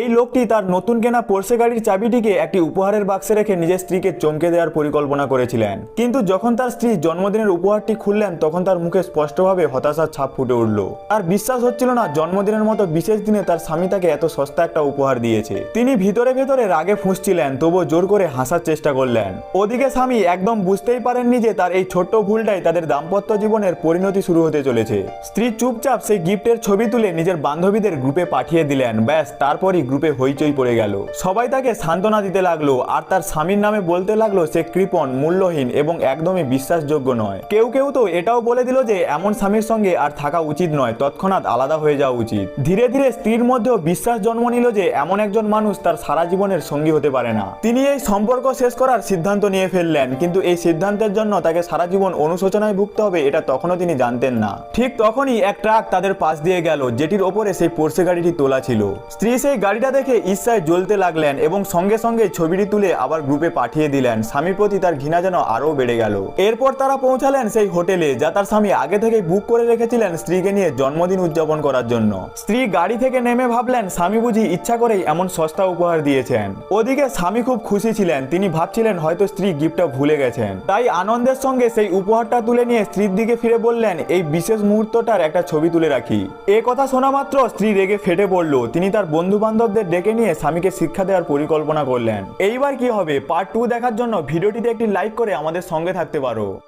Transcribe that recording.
এই লোকটি তার নতুন কেনা পোর্সে গাড়ির চাবিটিকে একটি উপহারের বাক্সে রেখে নিজের স্ত্রীকে চমকে দেওয়ার পরিকল্পনা করেছিলেন। কিন্তু যখন তার স্ত্রী জন্মদিনের উপহারটি খুললেন, তখন তার মুখে স্পষ্টভাবে হতাশার ছাপ ফুটে উঠল। আর বিশ্বাস হচ্ছিল না, জন্মদিনের মতো বিশেষ দিনে তার স্বামী তাকে এত সস্তা একটা উপহার দিয়েছে। তিনি ভিতরে ভেতরে রাগে ফুঁসছিলেন, তবুও জোর করে হাসার চেষ্টা করলেন। ওদিকে স্বামী একদম বুঝতেই পারেননি যে তার এই ছোট্ট ভুলটাই তাদের দাম্পত্য জীবনের পরিণতি শুরু হতে চলেছে। স্ত্রী চুপচাপ সেই গিফটের ছবি তুলে নিজের বান্ধবীদের গ্রুপে পাঠিয়ে দিলেন, ব্যাস, তারপরই গ্রুপে হইচই পড়ে গেল। সবাই তাকে সান্ত্বনা দিতে লাগল, আর তার স্বামীর নামে বলতে লাগল সে কৃপণ, মূল্যহীন এবং একদমই বিশ্বাসযোগ্য নয়। কেউ কেউ তো এটাও বলে দিল যে এমন স্বামীর সঙ্গে আর থাকা উচিত নয়, তৎক্ষণাৎ আলাদা হয়ে যাওয়া উচিত। ধীরে ধীরে স্ত্রীর মধ্যেও বিশ্বাস জন্ম নিল যে এমন একজন মানুষ তার সারা জীবনের সঙ্গী হতে পারে না। তিনি এই সম্পর্ক শেষ করার সিদ্ধান্ত নিয়ে ফেললেন, কিন্তু এই সিদ্ধান্তের জন্য তাকে সারা জীবন অনুশোচনায় ভুগতে হবে এটা তখনও তিনি জানতেন না। ঠিক তখনই এক ট্রাক তাদের পাশ দিয়ে গেল, যেটির ওপরে সেই পোর্সে গাড়িটি তোলা ছিল। স্ত্রী সেই গাড়িটা দেখে ঈর্ষায় জ্বলতে লাগলেন এবং সঙ্গে সঙ্গে ছবিটি তুলে আবার গ্রুপে পাঠিয়ে দিলেন। স্বামীর প্রতি তার ঘৃণা যেন আরও বেড়ে গেল। এরপর তারা পৌঁছালেন সেই হোটেলে, যা তার স্বামী আগে থেকেই বুক করে রেখেছিলেন স্ত্রীকে নিয়ে জন্মদিন উদযাপন করার জন্য। স্ত্রী গাড়ি থেকে নেমে ভাবলেন, স্বামী বুঝি ইচ্ছা করেই এমন সস্তা উপহার দিয়েছেন। ওদিকে স্বামী খুব খুশি ছিলেন। তিনি ভাবছিলেন, হয়তো স্ত্রী গিফটটা ভুলে গেছেন। তাই আনন্দের সঙ্গে সেই উপহারটা তুলে নিয়ে স্ত্রীর দিকে ফিরে বললেন, এই বিশেষ মুহূর্তটার একটা ছবি তুলে রাখি। এ কথা শোনা মাত্র স্ত্রী রেগে ফেটে পড়ল। তিনি তার বন্ধু বান্ধবদের ডেকে নিয়ে স্বামীকে শিক্ষা দেওয়ার পরিকল্পনা করলেন। এইবার কি হবে? পার্ট টু দেখার জন্য ভিডিওটিতে একটি লাইক করে আমাদের সঙ্গে থাকতে পারো।